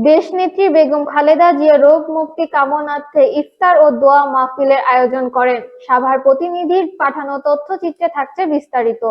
দেশনেত্রী বেগম খালেদা জিয়া রোগ মুক্তি কামনার্থে ইফতার ও দোয়া মাহফিলের আয়োজন করেন। সাভার প্রতিনিধির পাঠানো তথ্যচিত্রে থাকছে বিস্তারিত।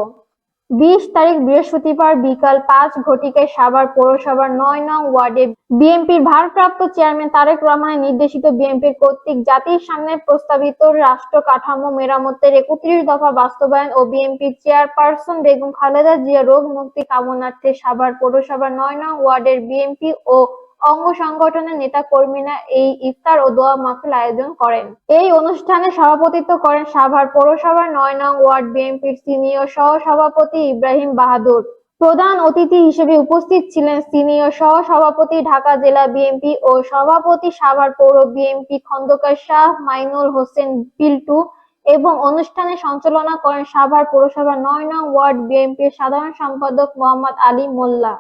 বিশ তারিখ বৃহস্পতিবার বিকাল পাঁচ ঘটিকায় সাভার পৌরসভার নয় নং ওয়ার্ডে বিএনপির ভারপ্রাপ্ত চেয়ারম্যান তারেক রহমানের নির্দেশিত বিএনপির কর্তৃক জাতির সামনে প্রস্তাবিত রাষ্ট্র কাঠামো মেরামতের একত্রিশ দফা বাস্তবায়ন ও বিএনপির চেয়ারপারসন বেগম খালেদা জিয়া রোগ মুক্তি কামনার্থে সাভার পৌরসভার নয় নং ওয়ার্ডের বিএনপি ও অঙ্গ সংগঠনের নেতা কর্মীরা এই ইফতার ও দোয়া মাহফিল আয়োজন করেন। এই অনুষ্ঠানে সভাপতিত্ব করেন সাভার পৌরসভার নয় নং ওয়ার্ড বিএনপির সিনিয়র সহ সভাপতি ইব্রাহিম বাহাদুর। প্রধান অতিথি হিসেবে উপস্থিত ছিলেন সিনিয়র সহ সভাপতি ঢাকা জেলা বিএনপি ও সভাপতি সাভার পৌর বিএনপি খন্দকার শাহ মাইনুল হোসেন পিল্টু এবং অনুষ্ঠানে সঞ্চালনা করেন সাভার পৌরসভার নয় নং ওয়ার্ড বিএনপির সাধারণ সম্পাদক মোহাম্মদ আলী মোল্লা।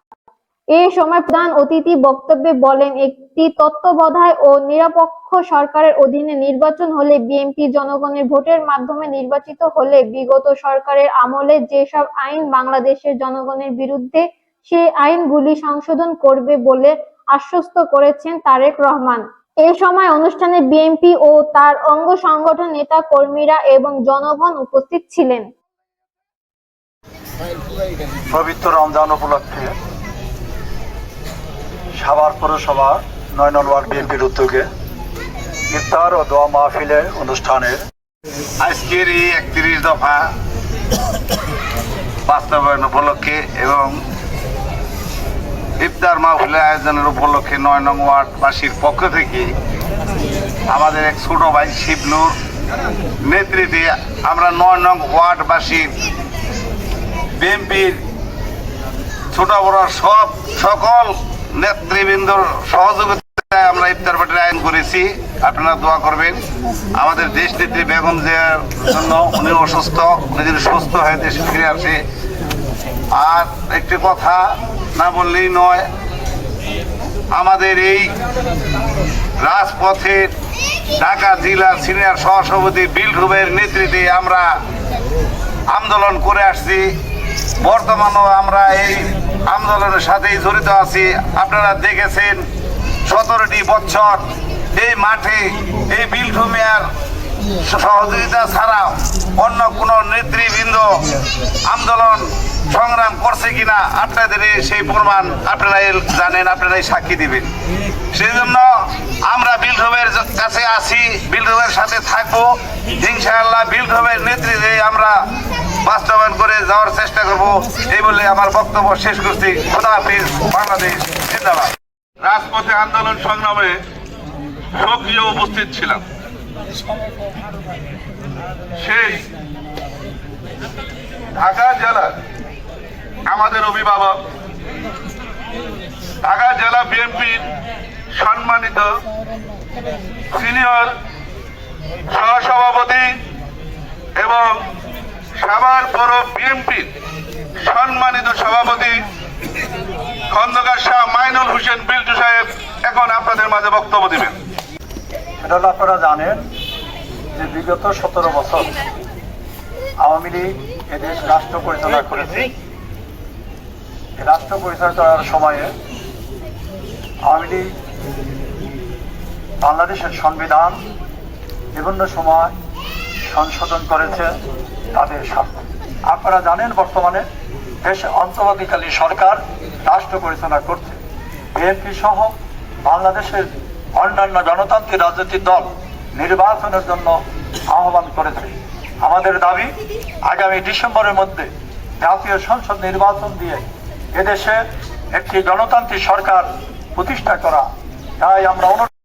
এ সময় প্রধান অতিথি বক্তব্যে বলেন, একটি তত্ত্বাবধায় ও নিরপেক্ষ সরকারের অধীনে নির্বাচন হলে বিএনপি জনগণের ভোটের মাধ্যমে নির্বাচিত হলে বিগত সরকারের আমলে যেসব আইন বাংলাদেশের জনগণের বিরুদ্ধে সেই আইনগুলি সংশোধন করবে বলে আশ্বস্ত করেছেন তারেক রহমান। এ সময় অনুষ্ঠানে বিএনপি ও তার অঙ্গ সংগঠন নেতা কর্মীরা এবং জনগণ উপস্থিত ছিলেন। পবিত্র রমজান উপলক্ষে সাভার পৌরসভা নয় নং ওয়ার্ড বিএনপির উদ্যোগে ইফতার ও দোয়া মাহফিলের অনুষ্ঠানের আজকের এই একত্রিশ দফা বাস্তবায়ন উপলক্ষে এবং ইফতার মাহফিলের আয়োজনের উপলক্ষে নয় নং ওয়ার্ডবাসীর পক্ষ থেকে আমাদের এক ছোট ভাই শিবনুর নেতৃত্বে আমরা নয় নং ওয়ার্ডবাসীর বিএনপির ছোট বড় সব সকল নেতৃবৃন্দর সহযোগিতায় আমরা ইফতার পার্টির আয়োজন করেছি। আপনারা দোয়া করবেন। আমাদের দেশ নেত্রী বেগম জিয়ার জন্য উনি অসুস্থ, উনি যদি সুস্থ হয়ে দেশে ফিরে আসে। আর একটি কথা না বললেই নয়, আমাদের এই রাজপথে ঢাকা জেলার সিনিয়র সহসভাপতি বিলরুবের নেতৃত্বে আমরা আন্দোলন করে আসছি। বর্তমানেও আমরা এই আন্দোলনের সাথেই জড়িত আছি। আপনারা দেখেছেন সতেরোটি বছর এই মাঠে এই বিলঠু মেয়ার সহযোগিতা ছাড়া অন্য কোনো নেতৃবৃন্দ আন্দোলন সংগ্রাম করছে কিনা, আপনাদের সেই প্রমাণ আপনারাই জানেন, আপনারাই সাক্ষী দিবেন। সেই জন্য আমরা বিলঢবের কাছে আছি বিলঢবের সাথে থাকব। ইনশাআল্লাহ বিলঢবের নেতৃত্বে আমরা করে যাওয়ার চেষ্টা করব। এই বলে আমার বক্তব্য শেষ করছি। খোদা হাফিজ, বাংলাদেশ, জিন্দাবাদ। রাজপথে আন্দোলন সংগ্রামে সক্রিয় উপস্থিত ছিলাম। সেই ঢাকা জেলার আমাদের অভিভাবক, ঢাকা জেলা বিএনপির সম্মানিত সিনিয়র সহসভাপতি এবং পৌর বিএনপির সম্মানিত সভাপতি খন্দকার শাহ মাইনুল হোসেন বিল্টু সাহেব, এখন আপনাদের মাঝে বক্তব্য দিবেন। এটা আপনারা জানেন যে বিগত সতেরো বছর আওয়ামী লীগ এদেশ রাষ্ট্র পরিচালনা করেছে। রাষ্ট্র পরিচালনার সময়ে আওয়ামী লীগ বাংলাদেশের সংবিধান বিভিন্ন সময় সংশোধন করেছে তাদের স্বার্থে। আপনারা জানেন বর্তমানে দেশে অন্তর্বর্তীকালীন সরকার রাষ্ট্র পরিচালনা করছে। বিএনপি সহ বাংলাদেশের অন্যান্য গণতান্ত্রিক রাজনৈতিক দল নির্বাচনের জন্য আহ্বান করেছে। আমাদের দাবি, আগামী ডিসেম্বরের মধ্যে জাতীয় সংসদ নির্বাচন দিয়ে এদেশে একটি গণতান্ত্রিক সরকার প্রতিষ্ঠা করা। তাই আমরা অনুরোধ